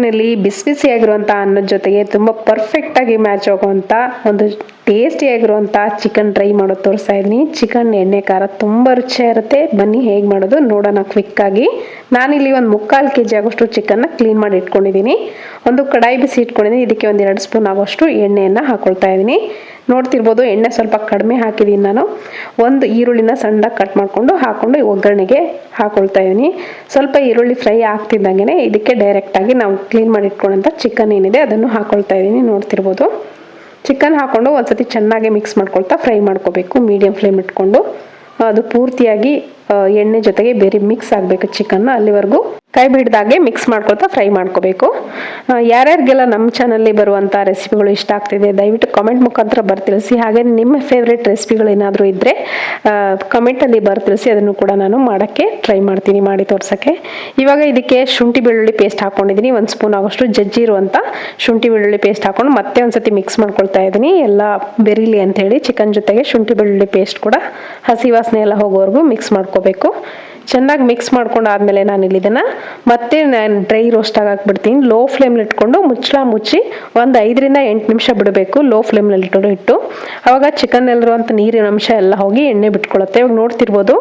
ಮನೆಯಲ್ಲಿ ಬಿಸಿ ಬಿಸಿಯಾಗಿರುವಂಥ ಅನ್ನದ ಜೊತೆಗೆ ತುಂಬ ಪರ್ಫೆಕ್ಟಾಗಿ ಮ್ಯಾಚ್ ಆಗುವಂಥ ಒಂದು ಟೇಸ್ಟಿಯಾಗಿರುವಂಥ ಚಿಕನ್ ಡ್ರೈ ಮಾಡೋದು ತೋರಿಸ್ತಾ ಇದ್ದೀನಿ. ಚಿಕನ್ ಎಣ್ಣೆ, ಖಾರ ತುಂಬ ರುಚಿಯಾಗಿರುತ್ತೆ ಬನ್ನಿ ಹೇಗೆ ಮಾಡೋದು ನೋಡೋಣ ಕ್ವಿಕ್ಕಾಗಿ ನಾನಿಲ್ಲಿ ಒಂದು ಮುಕ್ಕಾಲು ಕೆ ಜಿ ಆಗೋಷ್ಟು ಚಿಕನ್ನ ಕ್ಲೀನ್ ಮಾಡಿ ಇಟ್ಕೊಂಡಿದ್ದೀನಿ. ಒಂದು ಕಡಾಯಿ ಬಿಸಿ ಇಟ್ಕೊಂಡಿದ್ದೀನಿ. ಇದಕ್ಕೆ ಒಂದು ಎರಡು ಸ್ಪೂನ್ ಆಗೋಷ್ಟು ಎಣ್ಣೆಯನ್ನು ಹಾಕೊಳ್ತಾ ಇದ್ದೀನಿ. ನೋಡ್ತಿರ್ಬೋದು, ಎಣ್ಣೆ ಸ್ವಲ್ಪ ಕಡಿಮೆ ಹಾಕಿದ್ದೀನಿ ನಾನು. ಒಂದು ಈರುಳ್ಳಿನ ಸಣ್ಣ ಕಟ್ ಮಾಡಿಕೊಂಡು ಹಾಕ್ಕೊಂಡು ಒಗ್ಗರಣೆಗೆ ಹಾಕೊಳ್ತಾ ಇದ್ದೀನಿ. ಸ್ವಲ್ಪ ಈರುಳ್ಳಿ ಫ್ರೈ ಆಗ್ತಿದ್ದಂಗೆ ಇದಕ್ಕೆ ಡೈರೆಕ್ಟಾಗಿ ನಾವು ಕ್ಲೀನ್ ಮಾಡಿ ಇಟ್ಕೊಂಡಂಥ ಚಿಕನ್ ಏನಿದೆ ಅದನ್ನು ಹಾಕೊಳ್ತಾ ಇದ್ದೀನಿ, ನೋಡ್ತಿರ್ಬೋದು. ಚಿಕನ್ ಹಾಕ್ಕೊಂಡು ಒಂದ್ಸತಿ ಚೆನ್ನಾಗಿ ಮಿಕ್ಸ್ ಮಾಡ್ಕೊಳ್ತಾ ಫ್ರೈ ಮಾಡ್ಕೋಬೇಕು ಮೀಡಿಯಮ್ ಫ್ಲೇಮ್ ಇಟ್ಕೊಂಡು. ಅದು ಪೂರ್ತಿಯಾಗಿ ಎಣ್ಣೆ ಜೊತೆಗೆ ಬೇರೆ ಮಿಕ್ಸ್ ಆಗಬೇಕು ಚಿಕನ್ನ ಅಲ್ಲಿವರೆಗೂ. ಕೈ ಬಿಡ್ದಾಗೆ ಮಿಕ್ಸ್ ಮಾಡ್ಕೊಳ್ತಾ ಫ್ರೈ ಮಾಡ್ಕೋಬೇಕು. ಯಾರ್ಯಾರಿಗೆಲ್ಲ ನಮ್ಮ ಚಾನಲ್ಲಿ ಬರುವಂಥ ರೆಸಿಪಿಗಳು ಇಷ್ಟ ಆಗ್ತಿದೆ, ದಯವಿಟ್ಟು ಕಮೆಂಟ್ ಮುಖಾಂತರ ಬರ್ತಿಳಿಸಿ ಹಾಗೆ ನಿಮ್ಮ ಫೇವ್ರೆಟ್ ರೆಸಿಪಿಗಳು ಏನಾದರೂ ಇದ್ದರೆ ಕಮೆಂಟಲ್ಲಿ ಬರ್ತಿಳಿಸಿ ಅದನ್ನು ಕೂಡ ನಾನು ಮಾಡೋಕ್ಕೆ ಟ್ರೈ ಮಾಡ್ತೀನಿ, ಮಾಡಿ ತೋರ್ಸೋಕ್ಕೆ. ಇವಾಗ ಇದಕ್ಕೆ ಶುಂಠಿ ಬೆಳ್ಳುಳ್ಳಿ ಪೇಸ್ಟ್ ಹಾಕ್ಕೊಂಡಿದ್ದೀನಿ ಒಂದು ಸ್ಪೂನ್ ಆಗೋಷ್ಟು ಜಜ್ಜಿ ಇರುವಂಥ ಶುಂಠಿ ಬೆಳ್ಳುಳ್ಳಿ ಪೇಸ್ಟ್ ಹಾಕೊಂಡು ಮತ್ತೆ ಒಂದ್ಸತಿ ಮಿಕ್ಸ್ ಮಾಡ್ಕೊಳ್ತಾ ಇದ್ದೀನಿ. ಎಲ್ಲ ಬೆರೀಲಿ ಅಂತ ಹೇಳಿ ಚಿಕನ್ ಜೊತೆಗೆ ಶುಂಠಿ ಬೆಳ್ಳುಳ್ಳಿ ಪೇಸ್ಟ್ ಕೂಡ ಹಸಿ ವಾಸನೆ ಎಲ್ಲ ಹೋಗೋವರೆಗೂ ಮಿಕ್ಸ್ ಮಾಡ್ಕೋಬೇಕು. ಚೆನ್ನಾಗಿ ಮಿಕ್ಸ್ ಮಾಡ್ಕೊಂಡು ಆದಮೇಲೆ ನಾನು ಇಲ್ಲಿ ಇದನ್ನು ಮತ್ತೆ ನಾನು ಡ್ರೈ ರೋಸ್ಟ್ ಹಾಕ್ಬಿಡ್ತೀನಿ ಲೋ ಫ್ಲೇಮ್ಲಿ ಇಟ್ಕೊಂಡು ಮುಚ್ಚಳ ಮುಚ್ಚಿ ಒಂದು ಐದರಿಂದ ಎಂಟು ನಿಮಿಷ ಬಿಡಬೇಕು. ಲೋ ಫ್ಲೇಮ್ನಲ್ಲಿ ಇಟ್ಟು ಇಟ್ಟು ಅವಾಗ ಚಿಕನ್ನಲ್ಲಿರುವಂಥ ನೀರಿನ ಅಂಶ ಎಲ್ಲ ಹೋಗಿ ಎಣ್ಣೆ ಬಿಟ್ಕೊಳ್ಳುತ್ತೆ ಇವಾಗ ನೋಡ್ತಿರ್ಬೋದು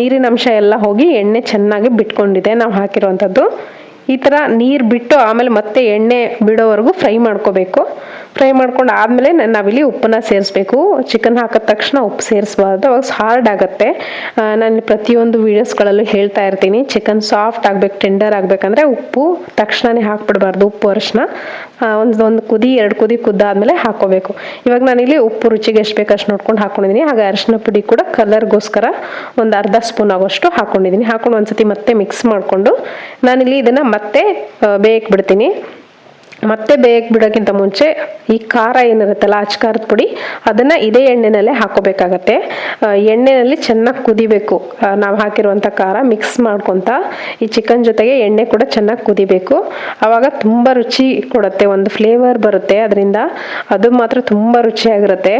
ನೀರಿನ ಅಂಶ ಎಲ್ಲ ಹೋಗಿ ಎಣ್ಣೆ ಚೆನ್ನಾಗಿ ಬಿಟ್ಕೊಂಡಿದೆ. ನಾವು ಹಾಕಿರುವಂಥದ್ದು ಈ ಥರ ನೀರು ಬಿಟ್ಟು ಆಮೇಲೆ ಮತ್ತೆ ಎಣ್ಣೆ ಬಿಡೋವರೆಗೂ ಫ್ರೈ ಮಾಡ್ಕೋಬೇಕು. ಫ್ರೈ ಮಾಡ್ಕೊಂಡು ಆದಮೇಲೆ ನಾವಿಲ್ಲಿ ಉಪ್ಪನ್ನ ಸೇರಿಸ್ಬೇಕು. ಚಿಕನ್ ಹಾಕಿದ ತಕ್ಷಣ ಉಪ್ಪು ಸೇರಿಸ್ಬಾರ್ದು. ಅವಾಗ ಹಾರ್ಡ್ ಆಗುತ್ತೆ. ನಾನು ಪ್ರತಿಯೊಂದು ವೀಡಿಯೋಸ್ಗಳಲ್ಲೂ ಹೇಳ್ತಾ ಇರ್ತೀನಿ. ಚಿಕನ್ ಸಾಫ್ಟ್ ಆಗ್ಬೇಕು ಟೆಂಡರ್ ಆಗಬೇಕಂದ್ರೆ ಉಪ್ಪು ತಕ್ಷಣವೇ ಹಾಕ್ಬಿಡ್ಬಾರ್ದು, ಉಪ್ಪು ಅರಿಶಿನ. ಒಂದು ಒಂದು ಕುದಿ, ಎರಡು ಕುದಿ ಕುದ್ದಾದಮೇಲೆ ಹಾಕೋಬೇಕು. ಇವಾಗ ನಾನಿಲ್ಲಿ ಉಪ್ಪು ರುಚಿಗೆ ಎಷ್ಟು ಬೇಕು ಅಷ್ಟು ನೋಡ್ಕೊಂಡು ಹಾಕೊಂಡಿದ್ದೀನಿ ಹಾಗೆ ಅರಿಶಿನ ಪುಡಿ ಕೂಡ ಕಲರ್ಗೋಸ್ಕರ ಒಂದು ಅರ್ಧ ಸ್ಪೂನ್ ಆಗೋಷ್ಟು ಹಾಕೊಂಡಿದ್ದೀನಿ ಹಾಕೊಂಡು ಒಂದ್ಸತಿ ಮತ್ತೆ ಮಿಕ್ಸ್ ಮಾಡಿಕೊಂಡು ನಾನಿಲ್ಲಿ ಇದನ್ನು ಮತ್ತೆ ಬೇಯಕ್ಕೆ ಬಿಡ್ತೀನಿ. ಮತ್ತೆ ಬೇಯಕ್ಕೆ ಬಿಡೋಕ್ಕಿಂತ ಮುಂಚೆ ಈ ಖಾರ ಏನಿರುತ್ತಲ್ಲ ಅಚ್ಕಾರದ ಪುಡಿ, ಅದನ್ನು ಇದೇ ಎಣ್ಣೆನಲ್ಲೇ ಹಾಕೋಬೇಕಾಗತ್ತೆ. ಎಣ್ಣೆನಲ್ಲಿ ಚೆನ್ನಾಗಿ ಕುದಿಬೇಕು. ನಾವು ಹಾಕಿರುವಂಥ ಖಾರ ಮಿಕ್ಸ್ ಮಾಡ್ಕೊತ ಈ ಚಿಕನ್ ಜೊತೆಗೆ ಎಣ್ಣೆ ಕೂಡ ಚೆನ್ನಾಗಿ ಕುದಿಬೇಕು. ಆವಾಗ ತುಂಬ ರುಚಿ ಕೊಡುತ್ತೆ, ಒಂದು ಫ್ಲೇವರ್ ಬರುತ್ತೆ ಅದರಿಂದ. ಅದು ಮಾತ್ರ ತುಂಬ ರುಚಿಯಾಗಿರುತ್ತೆ.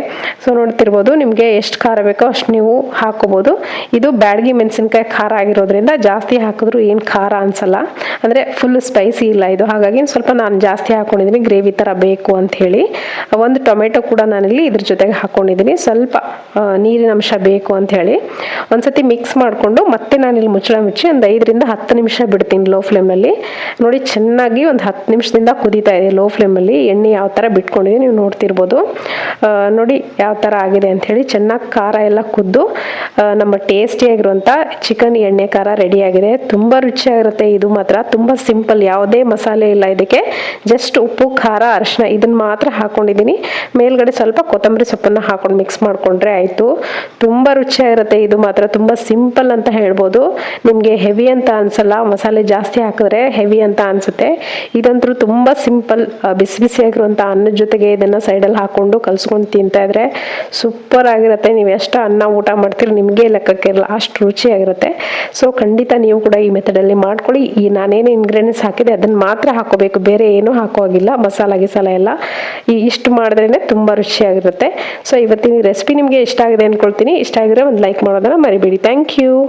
ಸೊ ನೋಡ್ತಿರ್ಬೋದು ನಿಮಗೆ ಎಷ್ಟು ಖಾರ ಬೇಕೋ ಅಷ್ಟು ನೀವು ಹಾಕೋಬಹುದು ಇದು ಬ್ಯಾಡಗಿ ಮೆಣಸಿನ್ಕಾಯಿ ಖಾರ ಆಗಿರೋದ್ರಿಂದ ಜಾಸ್ತಿ ಹಾಕಿದ್ರು ಏನು ಖಾರ ಅನ್ಸಲ್ಲ. ಅಂದರೆ ಫುಲ್ ಸ್ಪೈಸಿ ಇಲ್ಲ ಇದು. ಹಾಗಾಗಿ ಸ್ವಲ್ಪ ನಾನು ಜಾಸ್ತಿ ಹಾಕೊಂಡಿದ್ದೀನಿ, ಗ್ರೇವಿ ಥರ ಬೇಕು ಅಂತ ಹೇಳಿ. ಒಂದು ಟೊಮೆಟೊ ಕೂಡ ನಾನಿಲ್ಲಿ ಇದ್ರ ಜೊತೆಗೆ ಹಾಕೊಂಡಿದ್ದೀನಿ. ಸ್ವಲ್ಪ ನೀರಿನ ಅಂಶ ಬೇಕು ಅಂತ ಹೇಳಿ. ಒಂದ್ಸತಿ ಮಿಕ್ಸ್ ಮಾಡಿಕೊಂಡು ಮತ್ತೆ ನಾನಿಲ್ಲಿ ಮುಚ್ಚಳ ಮುಚ್ಚಿ ಒಂದು ಐದರಿಂದ ಹತ್ತು ನಿಮಿಷ ಬಿಡ್ತೀನಿ ಲೋ ಫ್ಲೇಮಲ್ಲಿ ನೋಡಿ ಚೆನ್ನಾಗಿ ಒಂದು ಹತ್ತು ನಿಮಿಷದಿಂದ ಕುದೀತಾ ಇದೆ ಲೋ ಫ್ಲೇಮಲ್ಲಿ ಎಣ್ಣೆ ಯಾವ ಥರ ಬಿಟ್ಕೊಂಡಿದೆ ನೀವು ನೋಡ್ತಿರ್ಬೋದು. ನೋಡಿ ಯಾವ ಥರ ಆಗಿದೆ ಅಂತ ಹೇಳಿ. ಚೆನ್ನಾಗಿ ಖಾರ ಎಲ್ಲ ಕುದ್ದು ನಮ್ಮ ಟೇಸ್ಟಿಯಾಗಿರುವಂಥ ಚಿಕನ್ ಎಣ್ಣೆ ಖಾರ ರೆಡಿಯಾಗಿದೆ ತುಂಬ ರುಚಿಯಾಗಿರುತ್ತೆ. ಇದು ಮಾತ್ರ ತುಂಬ ಸಿಂಪಲ್ ಯಾವುದೇ ಮಸಾಲೆ ಇಲ್ಲ ಇದಕ್ಕೆ. ಜಸ್ಟ್ ಉಪ್ಪು, ಖಾರ ಅರಿಶಿನ ಇದನ್ನ ಮಾತ್ರ ಹಾಕೊಂಡಿದ್ದೀನಿ. ಮೇಲ್ಗಡೆ ಸ್ವಲ್ಪ ಕೊತ್ತಂಬರಿ ಸೊಪ್ಪನ್ನು ಹಾಕೊಂಡು ಮಿಕ್ಸ್ ಮಾಡಿಕೊಂಡ್ರೆ ಆಯಿತು. ತುಂಬ ರುಚಿಯಾಗಿರುತ್ತೆ. ಇದು ಮಾತ್ರ ತುಂಬ ಸಿಂಪಲ್ ಅಂತ ಹೇಳ್ಬೋದು. ನಿಮಗೆ ಹೆವಿ ಅಂತ ಅನ್ಸಲ್ಲ. ಮಸಾಲೆ ಜಾಸ್ತಿ ಹಾಕಿದ್ರೆ ಹೆವಿ ಅಂತ ಅನ್ಸುತ್ತೆ. ಇದಂತೂ ತುಂಬ ಸಿಂಪಲ್ ಬಿಸಿ ಬಿಸಿಯಾಗಿರುವಂಥ ಅನ್ನದ ಜೊತೆಗೆ ಇದನ್ನು ಸೈಡಲ್ಲಿ ಹಾಕೊಂಡು ಕಲ್ಸ್ಕೊಂಡು ತಿಂತಾ ಇದ್ರೆ ಸೂಪರ್ ಆಗಿರುತ್ತೆ. ನೀವು ಎಷ್ಟು ಅನ್ನ ಊಟ ಮಾಡ್ತೀರಿ ನಿಮಗೆ ಲೆಕ್ಕಕ್ಕಿರಲ್ಲ ಅಷ್ಟು ರುಚಿಯಾಗಿರುತ್ತೆ. ಸೊ ಖಂಡಿತ ನೀವು ಕೂಡ ಈ ಮೆಥಡಲ್ಲಿ ಮಾಡ್ಕೊಳ್ಳಿ. ಈ ನಾನೇನು ಇಂಗ್ರೀಡಿಯೆಂಟ್ಸ್ ಹಾಕಿದೆ ಅದನ್ನು ಮಾತ್ರ ಹಾಕೋಬೇಕು. ಬೇರೆ ಏನೂ ಹಾಕೋ ಹಾಗಿಲ್ಲ ಮಸಾಲ ಗಿಸಾಲ ಎಲ್ಲ ಈ ಇಷ್ಟು ಮಾಡಿದ್ರೇ ತುಂಬ ರುಚಿಯಾಗಿರುತ್ತೆ. ಸೊ ಇವತ್ತಿನ ರೆಸಿಪಿ ನಿಮಗೆ ಇಷ್ಟ ಆಗಿದೆ ಅಂದ್ಕೊಳ್ತೀನಿ ಇಷ್ಟ ಆಗಿದ್ರೆ ಒಂದು ಲೈಕ್ ಮಾಡೋದನ್ನ ಮರಿಬೇಡಿ. Thank you